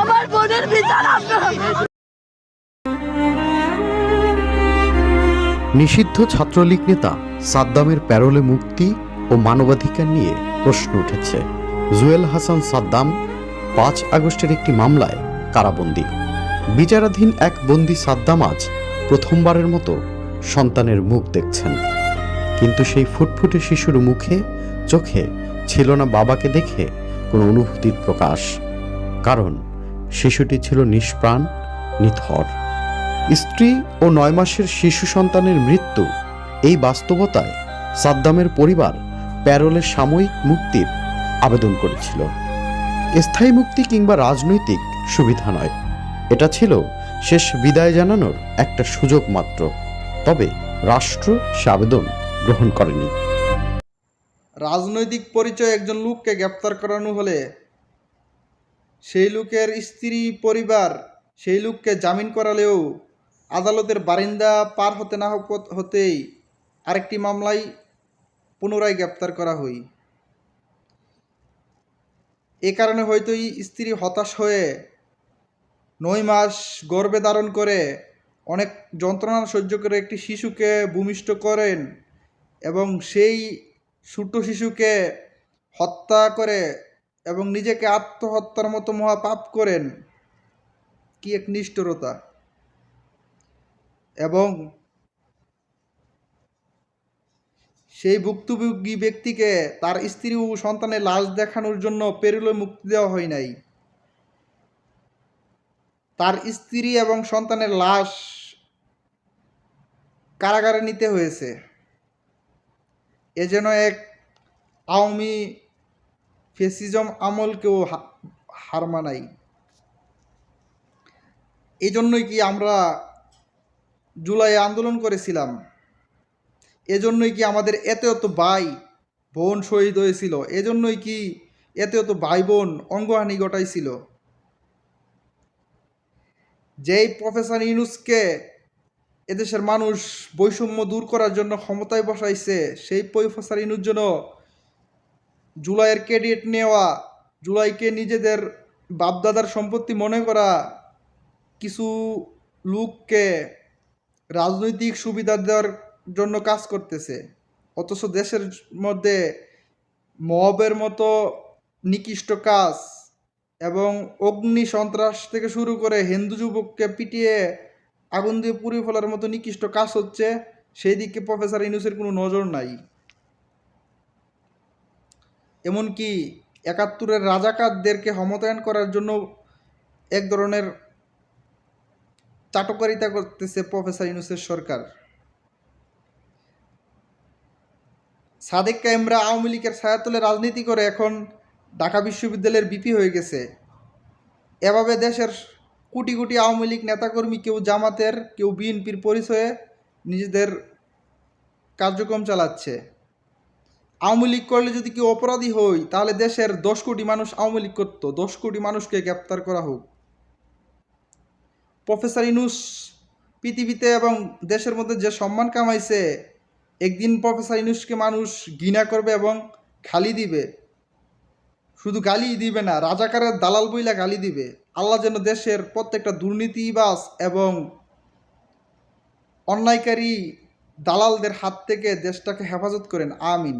আমার বোনের বিচার নিষিদ্ধ ছাত্রলীগ নেতা সাদ্দামের প্যারোলে মুক্তি ও মানবাধিকার নিয়ে প্রশ্ন উঠেছে। জুয়েল হাসান সাদ্দাম পাঁচ আগস্টের একটি মামলায় কারাবন্দী। বিচারাধীন এক বন্দি সাদ্দাম আজ প্রথমবারের মতো সন্তানের মুখ দেখছেন। কিন্তু সেই ফুটফুটে শিশুর মুখে, চোখে ছিল না বাবাকে দেখে কোনো অনুভূতির প্রকাশ, কারণ শিশুটি ছিল নিষ্প্রাণ, নিথর। স্ত্রী ও নয় মাসের শিশু সন্তানের মৃত্যু এই বাস্তবতায় সাদ্দামের পরিবার প্যারোলের সাময়িক মুক্তির আবেদন করেছিল। স্থায়ী মুক্তি কিংবা রাজনৈতিক সুবিধা নয়। এটা ছিল শেষ বিদায় জানানোর একটা সুযোগ মাত্র। তবে রাষ্ট্র সে আবেদন গ্রহণ করেনি। রাজনৈতিক পরিচয় একজন লোককে গ্রেপ্তার করানো হলে সেই লোকের স্ত্রী, পরিবার সেই লোককে জামিন করালেও আদালতের বারিন্দা পার হতে না হতেই আরেকটি মামলায় পুনরায় গ্রেপ্তার করা হয়। এ কারণে হয়তো এই স্ত্রী হতাশ হয়ে নয় মাস গর্ভে ধারণ করে অনেক যন্ত্রণা সহ্য করে একটি শিশুকে ভূমিষ্ঠ করেন এবং সেই ছোট শিশুকে হত্যা করে এবং নিজেকে আত্মহত্যার মতো মহা পাপ করেন, কি এক নিষ্ঠুরতা। এবং সেই ভুক্তভোগী ব্যক্তিকে তার স্ত্রী ও সন্তানের লাশ দেখানোর জন্য পেরুলে মুক্তি দেওয়া হয় নাই। তার স্ত্রী এবং সন্তানের লাশ কারাগারে নিতে হয়েছে। এ যেন এক আওয়ামী ফেসিজম আমলকেও হার মানাই এই জন্যই কি আমরা জুলাই আন্দোলন করেছিলাম? এজন্যই কি আমাদের এত এত ভাই বোন শহীদ হয়েছিল? এজন্যই কি এত এত ভাই বোন অঙ্গহানি ঘটাইছিল? যেই প্রফেসর ইউনুসকে এদেশের মানুষ বৈষম্য দূর করার জন্য ক্ষমতায় বসাইছে। সেই প্রফেসর ইনুর জন্য জুলাইয়ের ক্রেডিট নেওয়া, জুলাইকে নিজেদের বাপদাদার সম্পত্তি মনে করা, কিছু লোককে রাজনৈতিক সুবিধা দেওয়ার জন্য কাজ করতেছে। অথচ দেশের মধ্যে মবের মতো নিকৃষ্ট কাজ এবং অগ্নি সন্ত্রাস থেকে শুরু করে হিন্দু যুবককে পিটিয়ে আগুন দিয়ে পুড়িয়ে ফেলার মতো নিকৃষ্ট কাজ হচ্ছে সেই দিকে প্রফেসর ইনুসের কোনো নজর নাই। এমনকি একাত্তরের রাজাকারদেরকে ক্ষমতায়ন করার জন্য এক ধরনের চাটকারিতা করতেছে প্রফেসর ইনুসের সরকার। সাদেক কাইমরা আওয়ামী লীগের ছায়াতলে রাজনীতি করে এখন ঢাকা বিশ্ববিদ্যালয়ের বিপি হয়ে গেছে। এভাবে দেশের কোটি কোটি আওয়ামী লীগ নেতাকর্মী, কেউ জামাতের, কেউ বিএনপির পরিচয়ে নিজেদের কার্যক্রম চালাচ্ছে। আওয়ামী লীগ করলে যদি কেউ অপরাধী হই, তাহলে দেশের দশ কোটি মানুষ আওয়ামী লীগ করতো। দশ কোটি মানুষকে গ্রেপ্তার করা হোক। প্রফেসর ইনুস, পৃথিবীতে এবং দেশের মধ্যে যে সম্মান কামাইছে, একদিন প্রফেসর ইনুসকে মানুষ ঘৃণা করবে এবং খালি দিবে। শুধু গালি দিবে না, রাজাকারের দালাল বইলা গালি দিবে। আল্লাহ যেন দেশের প্রত্যেকটা দুর্নীতিবাস এবং অন্যায়কারী দালালদের হাত থেকে দেশটাকে হেফাজত করেন। আমিন।